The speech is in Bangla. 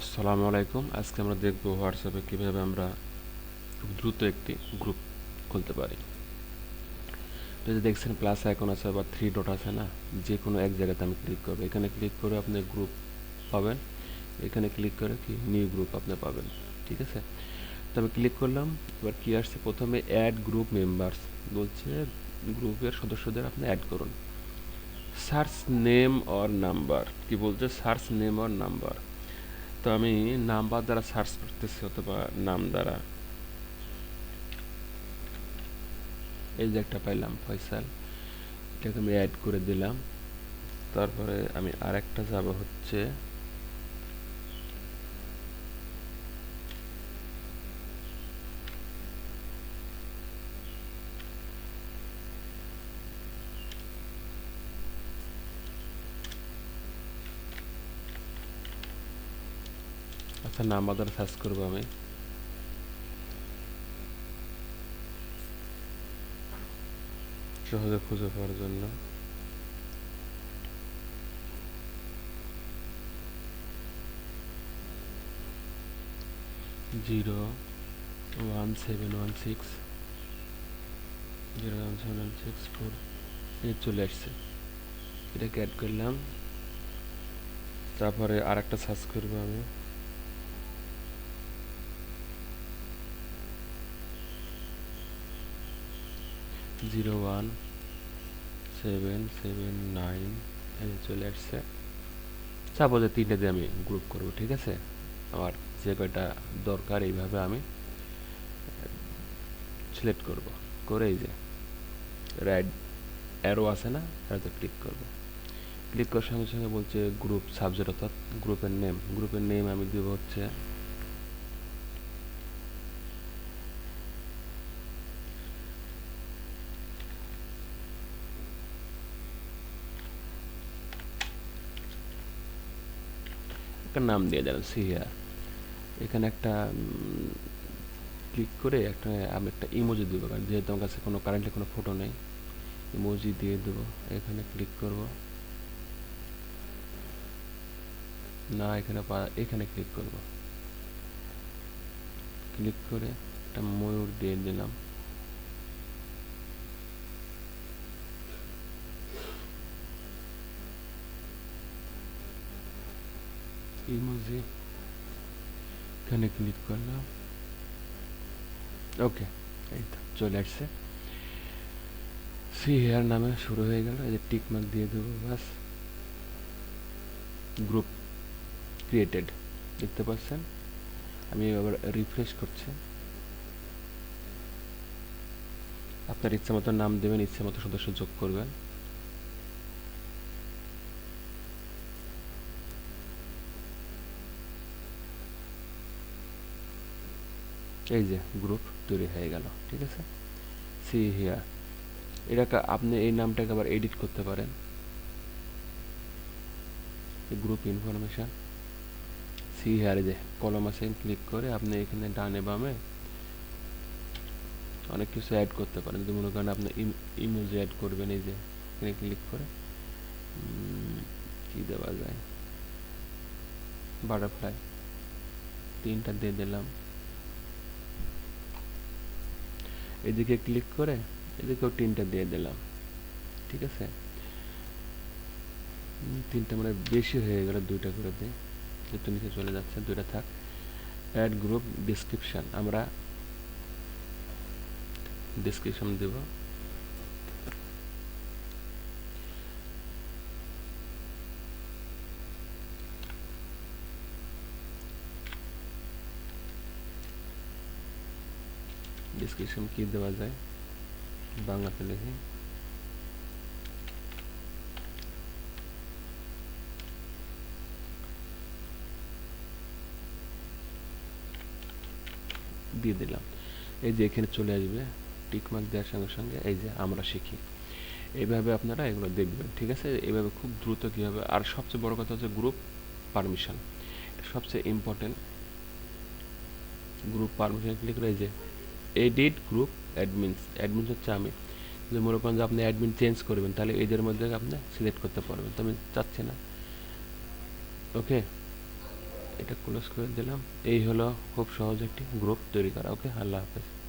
আসসালামু আলাইকুম। আজকে আমরা দেখব হোয়াটসঅ্যাপে কীভাবে আমরা দ্রুত একটি গ্রুপ খুলতে পারি। তো এই যে দেখছেন প্লাস আইকন আছে বা থ্রি ডট আছে না? যে কোনো এক জায়গাতে আমি ক্লিক করব। এখানে ক্লিক করে আপনি গ্রুপ পাবেন। এখানে ক্লিক করে কি? নিউ গ্রুপ আপনি পাবেন। ঠিক আছে? তো আমি ক্লিক করলাম। এবার কি আসছে? প্রথমে অ্যাড গ্রুপ মেম্বার্স বলছে গ্রুপের সদস্যদের আপনি অ্যাড করুন। সার্চ নেম অর নাম্বার কি বলছে? সার্চ নেম অর নাম্বার তো আমি নাম্বার দ্বারা সার্চ করতেছি অথবা নাম দ্বারা। এই যে একটা পাইলাম ফয়সাল, এটাকে আমি অ্যাড করে দিলাম। তারপরে আমি আরেকটা যাব হচ্ছে আচ্ছা নাম্বার দ্বারা সার্চ করব আমি। সহজে খুঁজে পাওয়ার জন্য। Zero one seven one six zero one seven one six four চলে আসছে। এটাকে অ্যাড করলাম। তারপরে আর একটা সার্চ করব আমি। Zero one seven seven nine এই চলে আসছে। সাপোজে তিনটে দিয়ে আমি গ্রুপ করব, ঠিক আছে? আমার যে কয়টা দরকার এইভাবে আমি সিলেক্ট করব। করে এই যে রাইট অ্যারো আছে না, এটাতে ক্লিক করব। ক্লিক করার সঙ্গে সঙ্গে বলছে গ্রুপ সাবজেক্ট অর্থাৎ গ্রুপের নেম গ্রুপের নেম আমি দেব হচ্ছে একটা নাম দিয়ে দিলাম সিহিয়ার এখানে একটা ক্লিক করে একটা, আমি একটা ইমোজি দেবো, কারণ যেহেতু আমার কাছে কোনো কারেন্টলি কোনো ফটো নেই ইমোজি দিয়ে দেবো। এখানে ক্লিক করব। না, এখানে এখানে ক্লিক করব। ক্লিক করে একটা ময়ূর দিয়ে দিলাম। ইমোজি। এখানে ক্লিক করলাম। ওকে এই তো চলে আসছে। সি হেয়ার নামে শুরু হয়ে গেল। এই যে টিক মার্ক দিয়ে দেবো বাস গ্রুপ ক্রিয়েটেড দেখতে পাচ্ছেন? আমি আবার রিফ্রেশ করছি। আপনার ইচ্ছা মতো নাম দেবেন, ইচ্ছা মতো সদস্য যোগ করবেন। এই যে গ্রুপ তৈরি হয়ে গেল, ঠিক আছে? সি হিয়ার এটাকে আপনি এই নামটাকে আবার এডিট করতে পারেন। গ্রুপ ইনফরমেশন সি হিয়ারে যে কলম আছে ক্লিক করে আপনি এখানে ডানে বামে অনেক কিছু অ্যাড করতে পারেন। যদি মনে করেন আপনি ইমোজি অ্যাড করবেন, এই যে এখানে ক্লিক করে। কি দেওয়া যায়? বাটারফ্লাই তিনটা দিয়ে দিলাম। এদিকে ক্লিক করে এদিকেও তিনটা দিয়ে দিলাম। ঠিক আছে? তিনটা মানে বেশি হয়ে গেল দুইটা করে দিয়ে। যেহেতু নিচে চলে যাচ্ছে, দুইটা থাক। অ্যাড গ্রুপ ডিসক্রিপশান আমরা ডিসক্রিপশন দেব। ডিসক্রিপশন কি দেওয়া যায় বাংলাতে লিখি দিয়ে দিলাম। এই যে এখানে চলে আসবে টিকমার্ক দেওয়ার সঙ্গে সঙ্গে এই যে আমরা শিখি। এইভাবে আপনারা এগুলো দেখবেন, ঠিক আছে? এইভাবে খুব দ্রুত কীভাবে আর সবচেয়ে বড় কথা হচ্ছে গ্রুপ পারমিশন সবচেয়ে ইম্পর্টেন্ট গ্রুপ পারমিশন ক্লিক করে এই যে এডিট গ্রুপ অ্যাডমিনস অ্যাডমিনস হচ্ছে আমি। যে মনে করেন যে আপনি অ্যাডমিন চেঞ্জ করবেন, তাহলে এদের মধ্যে আপনি সিলেক্ট করতে পারবেন। তো আমি চাচ্ছি না। ওকে এটা ক্লোজ করে দিলাম। এই হলো খুব সহজ একটি গ্রুপ তৈরি করা। ওকে আল্লাহ হাফেজ।